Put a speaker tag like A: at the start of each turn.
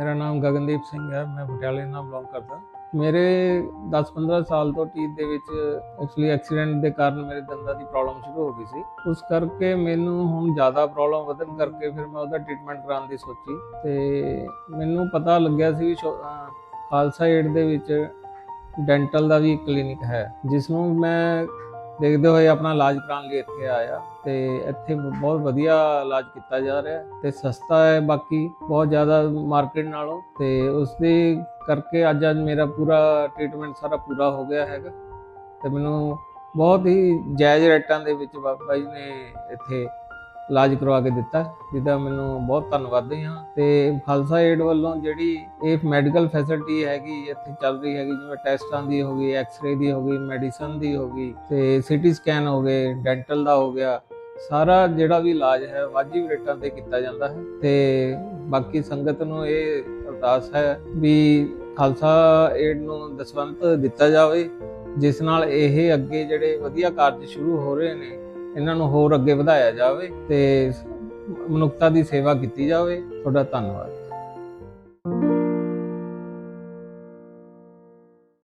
A: ਮੇਰਾ ਨਾਮ ਗਗਨਦੀਪ ਸਿੰਘ ਹੈ, ਮੈਂ ਪਟਿਆਲੇ ਨਾਲ ਬਿਲੋਂਗ ਕਰਦਾ। ਮੇਰੇ 10-15 ਸਾਲ ਤੋਂ ਟੀਥ ਦੇ ਵਿੱਚ ਐਕਚੁਅਲੀ ਐਕਸੀਡੈਂਟ ਦੇ ਕਾਰਨ ਮੇਰੇ ਦੰਦਾਂ ਦੀ ਪ੍ਰੋਬਲਮ ਸ਼ੁਰੂ ਹੋ ਗਈ ਸੀ। ਉਸ ਕਰਕੇ ਮੈਨੂੰ ਹੁਣ ਜ਼ਿਆਦਾ ਪ੍ਰੋਬਲਮ ਵਧਣ ਕਰਕੇ ਫਿਰ ਮੈਂ ਉਹਦਾ ਟ੍ਰੀਟਮੈਂਟ ਕਰਾਉਣ ਦੀ ਸੋਚੀ ਤੇ ਮੈਨੂੰ ਪਤਾ ਲੱਗਿਆ ਸੀ ਵੀ ਸ਼ੋ- ਖਾਲਸਾ ਏਡ ਦੇ ਵਿੱਚ ਡੈਂਟਲ ਦਾ ਵੀ ਕਲੀਨਿਕ ਹੈ, ਜਿਸ ਨੂੰ ਮੈਂ ਦੇਖਦੇ ਹੋਏ ਆਪਣਾ ਇਲਾਜ ਕਰਾਉਣ ਲਈ ਇੱਥੇ ਆਇਆ ਤੇ ਇੱਥੇ ਬਹੁਤ ਵਧੀਆ ਇਲਾਜ ਕੀਤਾ ਜਾ ਰਿਹਾ ਹੈ ਤੇ ਸਸਤਾ ਹੈ ਬਾਕੀ ਬਹੁਤ ਜ਼ਿਆਦਾ ਮਾਰਕੀਟ ਨਾਲੋਂ ਤੇ ਉਸ ਦੇ ਕਰਕੇ ਅੱਜ ਅੱਜ ਮੇਰਾ ਪੂਰਾ ਟ੍ਰੀਟਮੈਂਟ ਸਾਰਾ ਪੂਰਾ ਹੋ ਗਿਆ ਹੈਗਾ ਤੇ ਮੈਨੂੰ ਬਹੁਤ ਹੀ ਜਾਇਜ਼ ਰੇਟਾਂ ਦੇ ਵਿੱਚ ਬਾਬਾ ਜੀ ਨੇ ਇੱਥੇ ਇਲਾਜ ਕਰਵਾ ਕੇ ਦਿੱਤਾ, ਜਿਹਦਾ ਮੈਨੂੰ ਬਹੁਤ ਧੰਨਵਾਦੀ ਹਾਂ ਤੇ ਖਾਲਸਾ ਏਡ ਵੱਲੋਂ ਜਿਹੜੀ ਇਹ ਮੈਡੀਕਲ ਫੈਸਿਲਿਟੀ ਹੈਗੀ, ਇੱਥੇ ਚੱਲ ਰਹੀ ਹੈਗੀ, ਜਿਵੇਂ ਟੈਸਟਾਂ ਦੀ ਹੋ ਗਈ, ਐਕਸ-ਰੇ ਦੀ ਹੋ ਗਈ, ਮੈਡੀਸਨ ਦੀ ਹੋ ਗਈ, ਤੇ ਸੀਟੀ ਸਕੈਨ ਹੋ ਗਏ, ਡੈਂਟਲ ਦਾ ਹੋ ਗਿਆ, ਸਾਰਾ ਜਿਹੜਾ ਵੀ ਇਲਾਜ ਹੈ, ਵਾਜਿਬ ਰੇਟਾਂ ਤੇ ਕੀਤਾ ਜਾਂਦਾ ਹੈ। ਤੇ ਬਾਕੀ ਸੰਗਤ ਨੂੰ ਇਹ ਅਰਦਾਸ ਹੈ ਵੀ ਖਾਲਸਾ ਏਡ ਨੂੰ ਦਸਵੰਤ ਦਿੱਤਾ ਜਾਵੇ, ਜਿਸ ਨਾਲ ਇਹ ਅੱਗੇ ਜਿਹੜੇ ਵਧੀਆ ਕਾਰਜ ਸ਼ੁਰੂ ਹੋ ਰਹੇ ਨੇ ਇਹਨਾਂ ਨੂੰ ਹੋਰ ਅੱਗੇ ਵਧਾਇਆ ਜਾਵੇ ਤੇ ਮਨੁੱਖਤਾ ਦੀ ਸੇਵਾ ਕੀਤੀ ਜਾਵੇ ਤੁਹਾਡਾ ਧੰਨਵਾਦ।